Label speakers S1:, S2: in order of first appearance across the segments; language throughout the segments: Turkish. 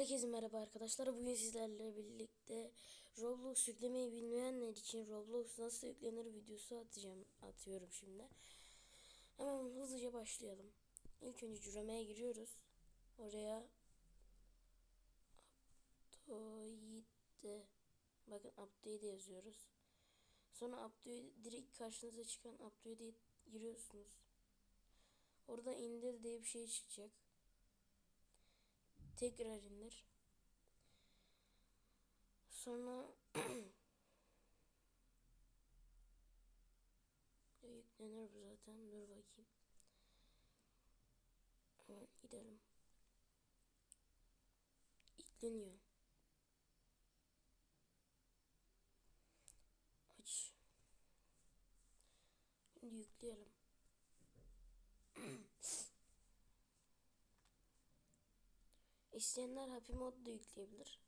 S1: Herkese merhaba arkadaşlar. Bugün sizlerle birlikte Roblox yüklemeyi bilmeyenler için Roblox nasıl yüklenir videosu atacağım atıyorum şimdi. Hemen hızlıca başlayalım. İlk önce cüremeye giriyoruz. Oraya update bakın update yazıyoruz. Sonra update direkt karşınıza çıkan update'e giriyorsunuz. Orada indir diye bir şey çıkacak. Tekrar indir. Sonra yüklenir bu zaten. Dur bakayım. Hemen gidelim. Yükleniyor. Aç. Şimdi yükleyelim. İsteyenler Happy Mod da yükleyebilir.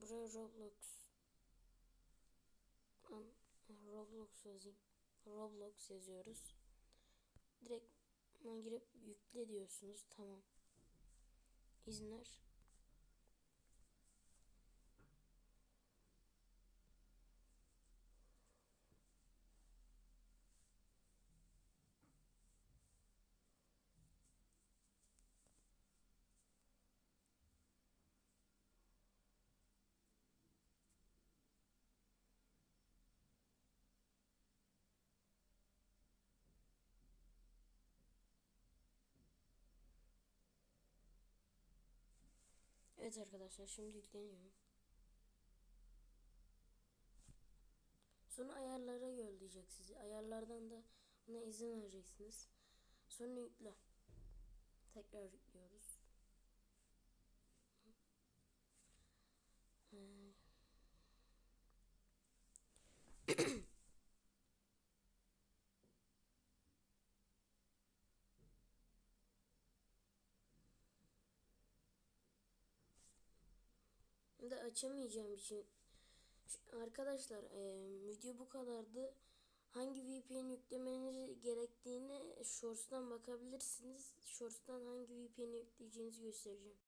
S1: Buraya Roblox. Roblox yazayım. Roblox yazıyoruz. Direkt buna girip yükle diyorsunuz. Tamam. İzinler. Evet arkadaşlar şimdi yükleniyor. Sonra ayarlara yollayacak sizi. Ayarlardan da buna izin vereceksiniz. Sonra yükle. Tekrar yüklüyoruz. Da açamayacağım için arkadaşlar e, video bu kadardı. Hangi VPN yüklemeniz gerektiğini Shorts'tan bakabilirsiniz. Shorts'tan hangi VPN yükleyeceğinizi göstereceğim.